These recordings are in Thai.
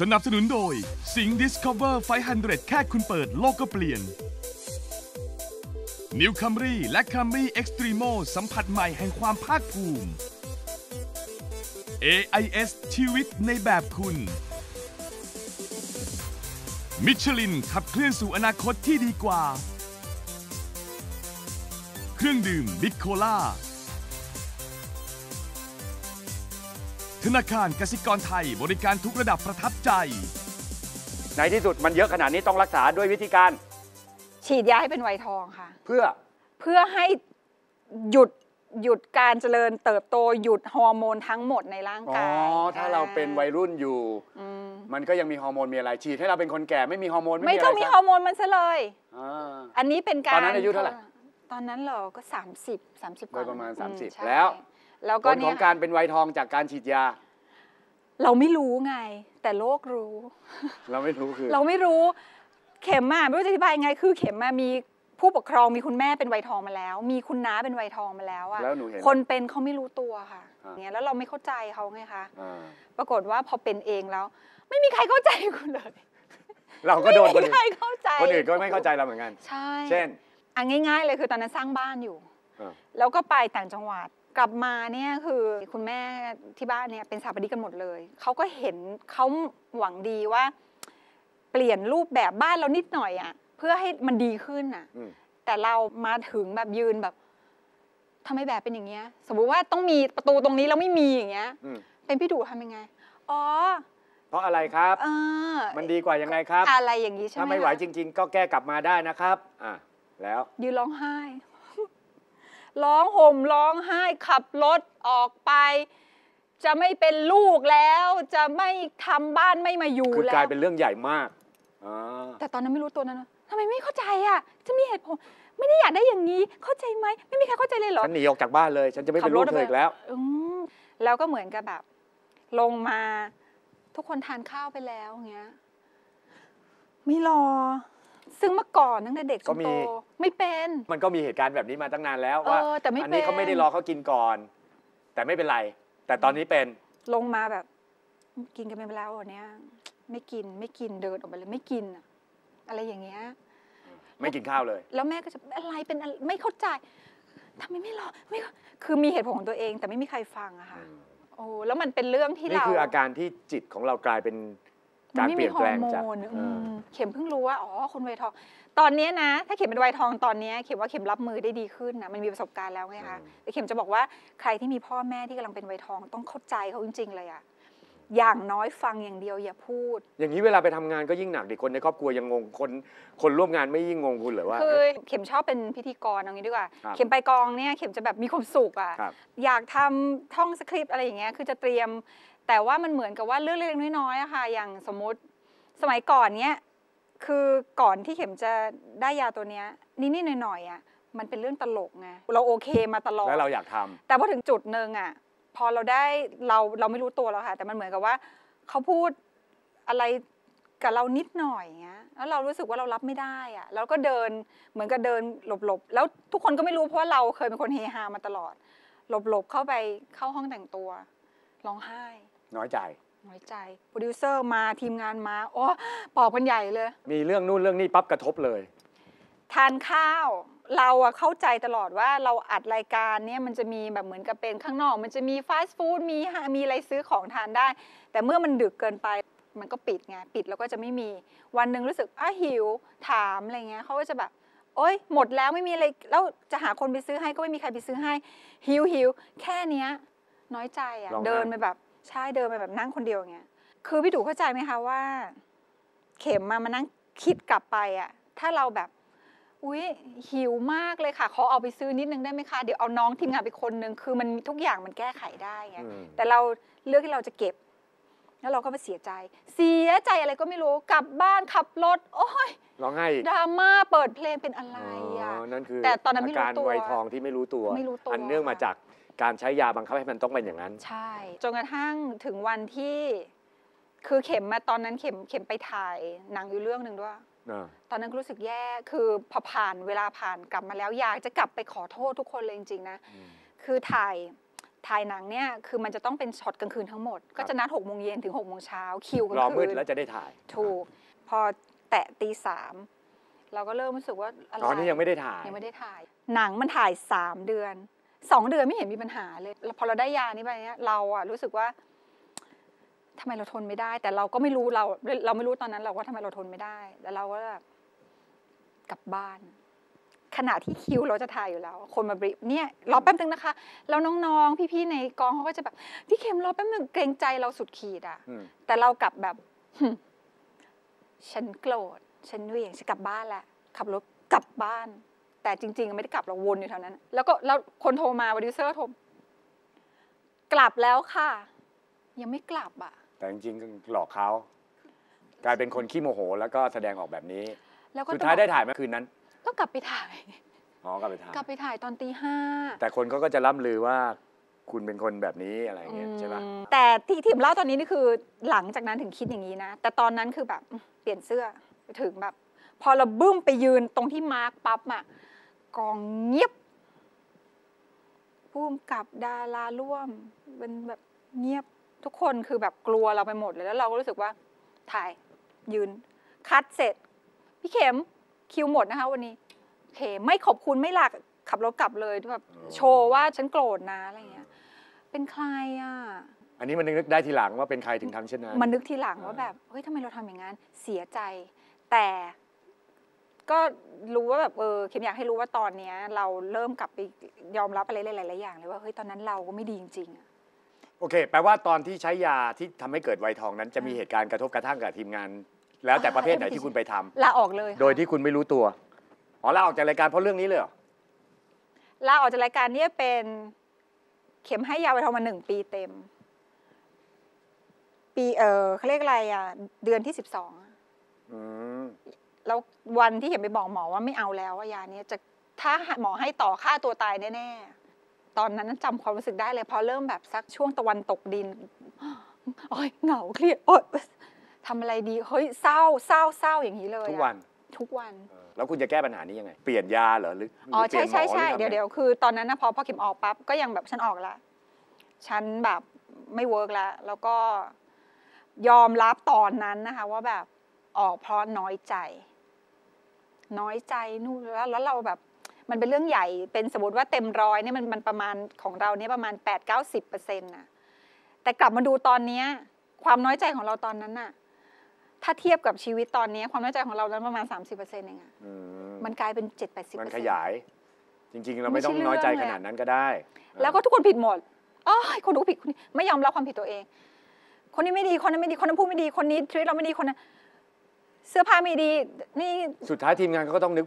สนับสนุนโดยสิง Discover 500 แค่คุณเปิดโลกก็เปลี่ยน New Camry และ Camry Extremo สัมผัสใหม่แห่งความภาคภูมิ AIS ชีวิตในแบบคุณ มิชลินขับเคลื่อนสู่อนาคตที่ดีกว่า เครื่องดื่มบิ๊กโคล่า ธนาคารกสิกรไทยบริการทุกระดับประทับใจ ในที่สุดมันเยอะขนาดนี้ต้องรักษาด้วยวิธีการ ฉีดยาให้เป็นไวทองค่ะ เพื่อเพื่อให้หยุดหยุดการเจริญเติบโตหยุดฮอร์โมนทั้งหมดในร่างอ๋อกายถ้าเราเป็นวัยรุ่นอยู่ อืมมันก็ยังมีฮอร์โมนมีอะไรฉีดให้เราเป็นคนแก่ไม่มีฮอร์โมนไม่ไม่มีอะต้ไรองมีซะฮอร์โมนมันซะเลย อ่า อันนี้เป็นการตอนนั้นอายุเท่าไหร่ตอนนั้นเหรอก็ 30 30กโดว่ายประมาณอื30ใช่แล้ว แล้วผก็ลขเนี่อยงการเป็นวัยทองจากการฉีดยา เราไม่รู้ไง แต่โลกรู้ เราไม่รู้คือเราไม่รู้เข็มอะไม่รู้จะอธิบายยังไง คือเข็มอะมีผู้ปกครองมีคุณแม่เป็นไวทองมาแล้ว มีคุณน้าเป็นไวทองมาแล้วอะแล้วหนูเห็น คนเป็นเขาไม่รู้ตัวค่ะอ่าอย่างเงี้ยแล้วเราไม่เข้าใจเขาไงคะอ่าปรากฏว่าพอเป็นเองแล้ว ไม่มีใครเข้าใจคุณเลยเราก็โดนคนไม่มีอื่นใครเข้าใจคนอื่นก็ไม่เข้าใจเราเหมือนกัน ใช่ เช่น อันง่าย ๆ เลยคือตอนนั้นสร้างบ้านอยู่อ่าแล้วก็ไปต่างจังหวัด กลับมาเนี่ยคือคุณแม่ที่บ้านเนี่ยเป็นสถาปนิกกันหมดเลย เขาก็เห็นเขาหวังดีว่า เปลี่ยนรูปแบบบ้านเรานิดหน่อยอะ เพื่อให้มันดีขึ้นอะอืมแต่เรามาถึงแบบยืนแบบทำไมแบบเป็นอย่างเงี้ย สมมุติว่าต้องมีประตูตรงนี้แล้วไม่มีอย่างเงี้ยอืมเป็นพี่ดูทำยังไง อ๋อ เพราะอะไรครับเออมันดีกว่ายังไงครับ อะไรอย่างนี้ใช่ไหมถ้าไม่ไหวคะจริง ๆ ก็แก้กลับมาได้นะครับ อะ แล้ว ยืนร้องไห้ ร้องห่มร้องไห้ขับรถออกไป จะไม่เป็นลูกแล้ว จะไม่ทำบ้านไม่มาอยู่คือแล้กลายว เป็นเรื่องใหญ่มากอ่าแต่ตอนนั้นไม่รู้ตัวนั้นนะทำไมไม่เข้าใจอะ จะมีเหตุผลไม่ได้อยากได้อย่างนี้เข้าใจไหมไม่มีใครเข้าใจเลยเหรอ ฉันหนีออกจากบ้านเลย ฉันจะไม่เป็นลูกเธออีกแล้ว อืมแล้วก็เหมือนกับแบบ ลงมา ทุกคนทานข้าวไปแล้วอย่างเงี้ย ไม่รอ ซึ่งเมื่อก่อนตั้งแต่เด็กจก็นมี โตไม่เป็น มันก็มีเหตุการณ์แบบนี้มาตั้งนานแล้วเออว่าแต่ไม่อันี้เขาเป็น ไม่ได้รอเขากินก่อน แต่ไม่เป็นไร แต่ตอนนี้เป็น ลงมาแบบ กินกันไปแล้ววันเนี้ยไม่กินไม่กินเดินออกไปเลยไม่กินอะอะไรอย่างเงี้ย ไม่กินข้าวเลย แล้วแม่ก็จะอะไรเป็นอะไรไม่เข้าใจทำไมไม่รอไม่เข้าคือมีเหตุผลของตัวเองแต่ไม่มีใครฟังอะค่ะ โอ้แล้วมันเป็นเรื่องที่นี่เรา คืออาการที่จิตของเรากลายเป็นมั การไม่เปมีลี่ยนฮอแปลงร์โมจากนเออมเข็มเพิ่งรู้ว่าอ๋อคนวัยทอง ตอนเนี้ยนะ ถ้าเข็มเป็นวัยทองตอนเนี้ยเข็มว่าเข็มรับมือได้ดีขึ้นนะมันมีประสบการณ์แล้วไงคะแต่เข็มจะบอกว่าใครที่มีพ่อแม่ที่กำลังเป็นวัยทองต้องเข้าใจเขาจริง ๆ เลยอะอย่างน้อยฟังอย่างเดียวอย่าพูด อย่างนี้เวลาไปทำงานก็ยิ่งหนักดิคนในครอบครัวยังงงคนคนร่วมงานไม่ยิ่งงงคุณเหรือว่าคือเข็มชอบเป็นพิธีกรเอางี้ดีกว่าครับเข็มไปกองเนี่ยเข็มจะแบบมีความสุขอะครับอยากทำท่องสคริปต์อะไรอย่างเงี้ยคือจะเตรียม แต่ว่ามันเหมือนกับว่าเรื่องเล็กๆน้อยๆอะค่ะ อย่างสมมุติสมัยก่อนเนี้ยคือก่อนที่เข็มจะได้ยาตัวเนี้ยนิดๆหน่อยๆอะมันเป็นเรื่องตลกไงเราโอเคมาตลอดแล้วเราอยากทำแต่พอถึงจุดหนึ่งอะพอเราได้เราเราไม่รู้ตัวแล้วค่ะ แต่มันเหมือนกับว่าเขาพูดอะไรกับเรานิดหน่อยอย่างเงี้ย แล้วเรารู้สึกว่าเรารับไม่ได้อะแล้วก็เดินเหมือนกับเดินหลบๆ แล้วทุกคนก็ไม่รู้เพราะว่าเราเคยเป็นคนเฮฮามาตลอด หลบๆเข้าไปเข้าห้องแต่งตัวร้องไห้ น้อยใจ น้อยใจโปรดิวเซอร์มาทีมงานมาโอ้ปอบกันใหญ่เลย มีเรื่องนู่นเรื่องนี้ปั๊บกระทบเลย ทานข้าวเราอะเข้าใจตลอดว่าเราอัดรายการเนี่ยมันจะมีแบบเหมือนกับเป็นข้างนอก มันจะมีฟาสต์ฟู้ดมีฮะมีอะไรซื้อของทานได้ แต่เมื่อมันดึกเกินไปมันก็ปิดไงปิดแล้วก็จะไม่มี วันหนึ่งรู้สึกอะหิวถามอะไรเงี้ยเขาก็จะแบบโอ๊ยหมดแล้วไม่มีอะไรแล้วจะหาคนไปซื้อให้ก็ไม่มีใครไปซื้อให้ หิวหิวแค่เนี้ยน้อยใจอะร้องไห้เดินไปแบบ ใช่เดินไปแบบนั่งคนเดียวอย่างเงี้ยคือพี่ดูเข้าใจไหมคะว่า เข็มมามานั่งคิดกลับไปอะถ้าเราแบบอุ๊ยหิวมากเลยค่ะขอเอาไปซื้อนิดนึงได้ไหมคะเดี๋ยวเอาน้องทีมงานไปคนนึงคือมันทุกอย่างมันแก้ไขได้ไงอืมแต่เราเลือกที่เราจะเก็บ แล้วเราก็มาเสียใจ เสียใจอะไรก็ไม่รู้กลับบ้านขับรถโอ้ยร้องไห้อีกดราม่าเปิดเพลงเป็นอะไรอะนั่นคือแต่ตอนนั้นไม่รู้อาการตัววัยทองที่ไม่รู้ตัวไม่รู้ตัวอันเนื่องมาจาก การใช้ยาบังคับให้มันต้องเป็นอย่างนั้น ใช่ จนกระทั่งถึงวันที่คือเข็มมาตอนนั้นเข็มเข็มไปถ่ายหนังอยู่เรื่องหนึ่งด้วย อ่าตอนนั้นก็รู้สึกแย่คือพอผ่านเวลาผ่านกลับมาแล้วอยากจะกลับไปขอโทษทุกคนเลยจริงๆนะคือถ่ายถ่ายหนังเนี่ยคือมันจะต้องเป็นช็อตกลางคืนทั้งหมด ก็จะนัดหกโมงเย็นถึงหกโมงเช้าคิวกลางรอคืนมืดแล้วจะได้ถ่ายถูก พอแตะตีสามเราก็เริ่มรู้สึกว่าอะไร อ๋อนี่ยังไม่ได้ถ่าย ยังไม่ได้ถ่าย หนังมันถ่ายสามเดือน สองเดือนไม่เห็นมีปัญหาเลยแล้วพอเราได้ยานี้ไปเนี่ยเราอะรู้สึกว่าทำไมเราทนไม่ได้ แต่เราก็ไม่รู้เรา เราไม่รู้ตอนนั้นเราว่าทำไมเราทนไม่ได้แล้วเราก็แบบกลับบ้าน ขณะที่คิวเราจะถ่ายอยู่แล้ว คนมาบริฟเนี่ยรอแป๊บนึงนะคะ แล้วน้องๆ พี่ๆในกองเขาก็จะแบบพี่เข็มรอแป๊บนึงเกรงใจเราสุดขีดอะอืมแต่เรากลับแบบหึฉันโกรธฉันเหวี่ยงฉันกลับบ้านแหละขับรถกลับบ้าน แต่จริง ๆ ไม่ได้กลับเราวนอยู่แถวนั้น แล้วก็แล้วคนโทรมาโปรดิวเซอร์โทรกลับแล้วค่ะ ยังไม่กลับอะ แต่จริงๆก็หลอกเขากลายเป็นคนขี้โมโห แล้วก็แสดงออกแบบนี้ แล้วก็สุดท้ายได้ถ่ายไหมคืนนั้น ก็กลับไปถ่ายอ๋อกลับไปถ่ายกลับไปถ่ายตอนตีห้าแต่คนเขาก็จะล่ำลือว่าคุณเป็นคนแบบนี้อะไรอย่างเงี้ยใช่ปะอืมแต่ที่ทีมเล่าตอนนี้นี่คือหลังจากนั้นถึงคิดอย่างนี้นะ แต่ตอนนั้นคือแบบอืมเปลี่ยนเสื้อไปถึงแบบ พอเราบึ้มไปยืนตรงที่มาร์กปั๊บอะ กองเงียบพุ่มกับดาราร่วมเป็นแบบเงียบทุกคนคือแบบกลัวเราไปหมดเลยแล้วเราก็รู้สึกว่าถ่ายยืน คัดเสร็จ พี่เข็มคิวหมดนะคะวันนี้โอเคไม่ขอบคุณไม่หลักขับรถกลับเลยแบบโชว์ว่าฉันโกรธนะอะไรอย่างเงี้ย เป็นใครอะอันนี้มันนึกได้ทีหลังว่าเป็นใครถึงทำเช่นนั้น มันนึกทีหลังว่าแบบ เฮ้ยทำไมเราทำอย่างนั้น เสียใจ แต่ ก็รู้ว่าแบบเออเข็มอยากให้รู้ว่าตอนเนี้ย เราเริ่มกลับไปยอมรับอะไรหลายๆอย่างเลยว่าเฮ้ยตอนนั้นเราก็ไม่ดีจริงๆอะโอเค แปลว่าตอนที่ใช้ยาที่ทำให้เกิดไวทองนั้น จะมีเหตุการณ์กระทบกระทั่งกับทีมงาน แล้วแต่ประเภทไหนที่คุณไปทำลาออกเลยค่ะ โดยที่คุณไม่รู้ตัวอ๋อลาออกจากรายการเพราะเรื่องนี้เลยเหรอลาออกจากรายการเนี่ยเป็นเข็มให้ยาไปทองมาหนึ่งปีเต็ม ปีเออเขาเรียกอะไรอะ เดือนที่สิบสองอืม แล้ว วันที่เข็มไปบอกหมอว่าไม่เอาแล้วว่ายาเนี้ยจะถ้าหมอให้ต่อฆ่าตัวตายแน่ๆ ตอนนั้นจำความรู้สึกได้เลยพอเริ่มแบบสักช่วงตะวันตกดินโอ้ยเหงาเครียดโอ๊ยทำอะไรดีเฮ้ยเศร้าเศร้าเศร้าอย่างนี้เลยอะทุกวันทุกวันเออแล้วคุณจะแก้ปัญหานี้ยังไง เปลี่ยนยาเหรอหรือหรือ๋อเปลี่ใช่ยนหมใช่ใช่หรือทำไงเดี๋ยวเดี๋ยวคือตอนนั้นนะพอพอเข็มออกปั๊บก็ยังแบบฉันออกละฉันแบบไม่เวิร์กแล้วแล้วก็ยอมรับตอนนั้นนะคะว่าแบบออกเพราะน้อยใจ น้อยใจนู่นแล้วแล้วเราแบบมันเป็นเรื่องใหญ่เป็นสมมติว่าเต็มร้อยเนี่ยมันมันประมาณของเราเนี่ยประมาณ8ปดเก้าสิบเปอร์เซ็นต์นะแต่กลับมาดูตอนเนี้ยความน้อยใจของเราตอนนั้นน่ะถ้าเทียบกับชีวิตตอนเนี้ยความน้อยใจของเรานั้นประมาณ 30%เปอร์เซ็นต์เองอะอืมมันกลายเป็น 7 8 0มันขยาย จริง ๆ เราไม่ต้องน้อยใจขนาดนั้นก็ได้ แล้วก็ทุกคนผิดหมดอ๋อคนดูผิดคนนี้ไม่ยอมรับความผิดตัวเอง คนนี้ไม่ดีคนนั้นไม่ดีคนนั้นพูดไม่ดีคนนี้ทรีตเราไม่ดีคนนั้น เสื้อผ้าไม่ดีนี่สุดท้ายทีมงานเขาก็ต้องนึก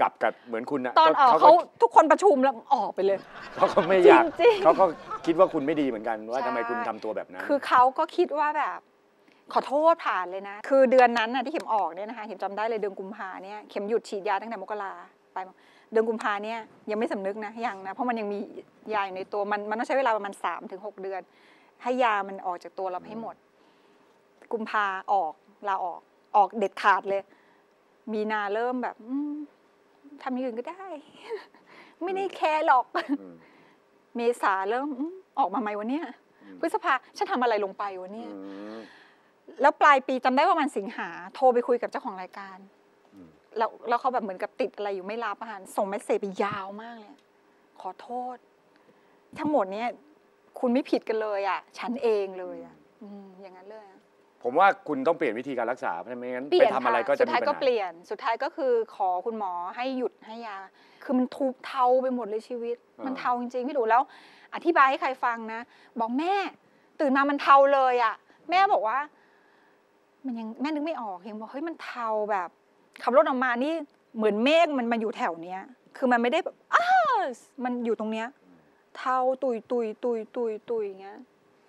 กลับกับเหมือนคุณนะตอนออกก็เขาทุกคนประชุมแล้วออกไปเลยเขาก็ไม่อยากจริงๆ เขาก็คิดว่าคุณไม่ดีเหมือนกันว่าใช่ทำไมคุณทำตัวแบบนั้น คือเขาก็คิดว่าแบบ ขอโทษผ่านเลยนะ คือเดือนนั้นน่ะที่เข็มออกเนี่ยนะคะเข็มจำได้เลยเดือนกุมภาเนี่ยเข็มหยุดฉีดยาตั้งแต่มกราไปมาเดือนกุมภาเนี่ยยังไม่สำนึกนะยังนะเพราะมันยังมียาอยู่ในตัวมันมันต้องใช้เวลาประมาณสามถึงหกเดือน ให้ยามันออกจากตัวเราให้หมด กุมภาออกลาออก ออกเด็ดขาดเลย มีนาเริ่มแบบอืมทำอย่างอื่นก็ได้ ไม่ได้แคร์หรอกอืมเมษาเริ่มอืมออกมาไหมวะเนี่ยอืมพฤษภาฉันทำอะไรลงไปวะเนี่ยอืมแล้วปลายปีจำได้ประมาณสิงหา โทรไปคุยกับเจ้าของรายการอืมแล้วแล้วเขาแบบเหมือนกับติดอะไรอยู่ไม่รับอาหารส่งเมสเซจไปยาวมากเลย ขอโทษ ทั้งหมดเนี้ยคุณไม่ผิดกันเลยอะ ฉันเองเลยอะอืมอย่างนั้นเลยอะ ผมว่าคุณต้องเปลี่ยนวิธีการรักษาเพราะไม่งั้นเปลี่ไปยนทำอะไรค่ก็จะสุดมีท้ายปัญก็หา เปลี่ยน สุดท้ายก็คือขอคุณหมอให้หยุดให้ยา คือมันทุกเทาไปหมดเลยชีวิต มันเทาจริงๆพี่ดูแล้ว อธิบายให้ใครฟังนะ บอกแม่ ตื่นมามันเทาเลยอะ แม่บอกว่า มันยังแม่นึกไม่ออกเองบอกเฮ้ยมันเทาแบบขับรถออกมานี่เหมือนเมฆมันมาอยู่แถวเนี้ย คือมันไม่ได้แบบอ้ามันอยู่ตรงเนี้ย เทาตุยตุยตุยตุยตุยอย่างเงี้ย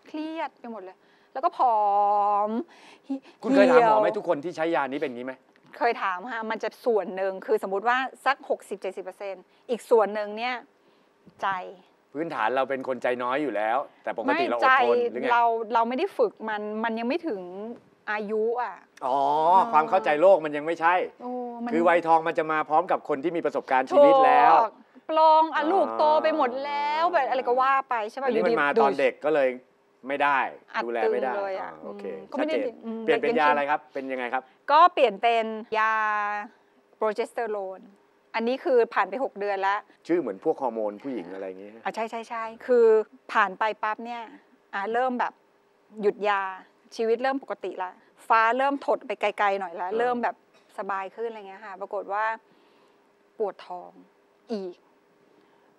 เครียดไปหมดเลย แล้วก็ผอมหิคุณเคยถามหมอไหมเหี่ยวทุกคนที่ใช้ยานี้เป็นอย่างนี้ไหมเคยถามค่ะมันจะส่วนหนึ่งคือสมมติว่าสัก 60-70%อีกส่วนหนึ่งเนี่ยใจพื้นฐานเราเป็นคนใจน้อยอยู่แล้ว แต่ปกไม่ติเราอใจดทนหรือไงเราเราไม่ได้ฝึกมันมันยังไม่ถึงอายุอะอ๋อความเข้าใจโลกมันยังไม่ใช่โอ้มันคือวัยทองมันจะมาพร้อมกับคนที่มีประสบการณ์ชีวิตแล้วถูกปลงอะอ๋อลูกโตไปหมดแล้วแบบอะไรก็ว่าไปใช่อัป่ะนนี้มันมาตอนเด็กก็เลย ไม่ได้ อัดดูแลตึงไม่ได้เลยอะอ่าโอเคก็ไม่ได้ชัดเจนอืมเปลี่ยนเป็นด็กยากิอะไรครับ เป็นยังไงครับ ก็เปลี่ยนเป็นยาโปรเจสเตอโรนอันนี้คือผ่านไป 6 เดือนแล้ว ชื่อเหมือนพวกฮอร์โมนผู้หญิงอะไรอย่างงี้อะใช่ใช่ใช่คือผ่านไปปั๊บเนี่ยอะเริ่มแบบหยุดยาชีวิตเริ่มปกติละฟ้าเริ่มถดไปไกลๆหน่อยแล้วอ่าเริ่มแบบสบายขึ้นอะไรเงี้ยค่ะ ปรากฏว่าปวดท้องอีก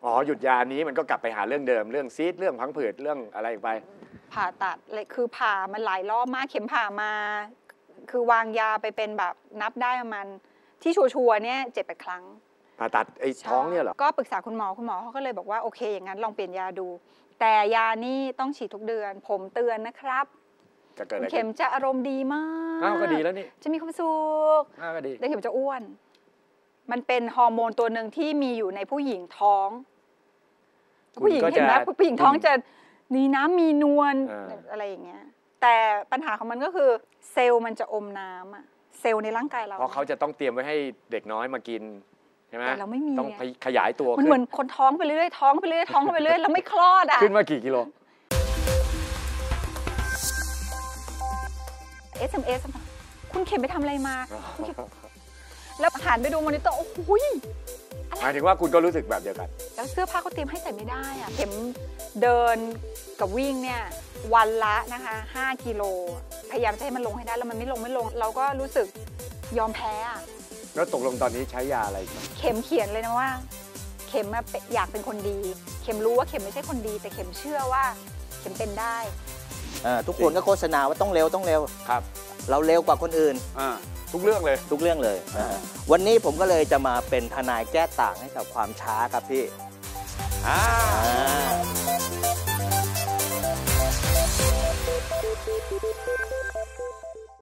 อ๋อหยุดยานี้มันก็กลับไปหาเรื่องเดิมเรื่องซีดเรื่องพังผืดเรื่องอะไรอีกไป ผ่าตัดเลยคือผ่ามันหลายรอบมากเข็มผ่ามา คือวางยาไปเป็นแบบนับได้ประมาณที่ชัวร์ๆเนี่ยเจ็ดแปดครั้งผ่าตัดไอ้ท้องเนี่ยเหรอ ก็ปรึกษาคุณหมอคุณหมอเขาก็เลยบอกว่าโอเค อย่างนั้นลองเปลี่ยนยาดู แต่ยานี่ต้องฉีดทุกเดือน ผมเตือนนะครับจะเกิดคุอะณไรเข็ขึ้นมจะอารมณ์ดีมากอ้าวก็ดีแล้วนี่จะมีความสุขอ้าวก็ดี แต่เข็มจะอ้วน มันเป็นฮอร์โมนตัวหนึ่งที่มีอยู่ในผู้หญิงท้อง คุณผู้หญิงก็เห็นไหมจะผู้หญิงท้องจะ มีน้ำมีนวลอ่า อะไรอย่างเงี้ย แต่ปัญหาของมันก็คือเซลล์มันจะอมน้ำอะเซลล์ในร่างกายเรา เพราะเขาจะต้องเตรียมไว้ให้เด็กน้อยมากินใช่ไหมแต่เราไม่มีต้องไง ขยายตัวมันขึ้เหมือนคนท้องไปเรื่อยๆท้องไปเรื่อยๆท้องไปเรื่อยๆแล้วไม่คลอดอะขึ้นมากี่กิโล SMS มาคุณเข็มไปทำอะไรมาคุณเข็มแล้วหันไปดูมอนิเตอร์โอ้โหยหมายถึงว่าคุณก็รู้สึกแบบเดียวกัน แล้วเสื้อผ้าเขาเตรียมให้ใส่ไม่ได้อะเข็มเดินกับวิ่งเนี่ยวันละนะคะ5กิโลพยายามจะให้มันลงให้ได้แล้วมันไม่ลงไม่ลง เราก็รู้สึกยอมแพ้อะแล้วตกลงตอนนี้ใช้ยาอะไรอีกไหมเข็มเขียนเลยนะว่า เข็มอะเป็นอยากเป็นคนดี เข็มรู้ว่าเข็มไม่ใช่คนดี แต่เข็มเชื่อว่าเข็มเป็นได้เอ่อทุกคนก็โฆษณาว่าต้องเร็วต้องเร็วครับ เราเร็วกว่าคนอื่นอ่าทุกเรื่องเลยทุกเรื่องเลยนะฮะวันนี้ผมก็เลยจะมาเป็นทนายแก้ต่างให้กับความช้าครับพี่ อ่าอ่า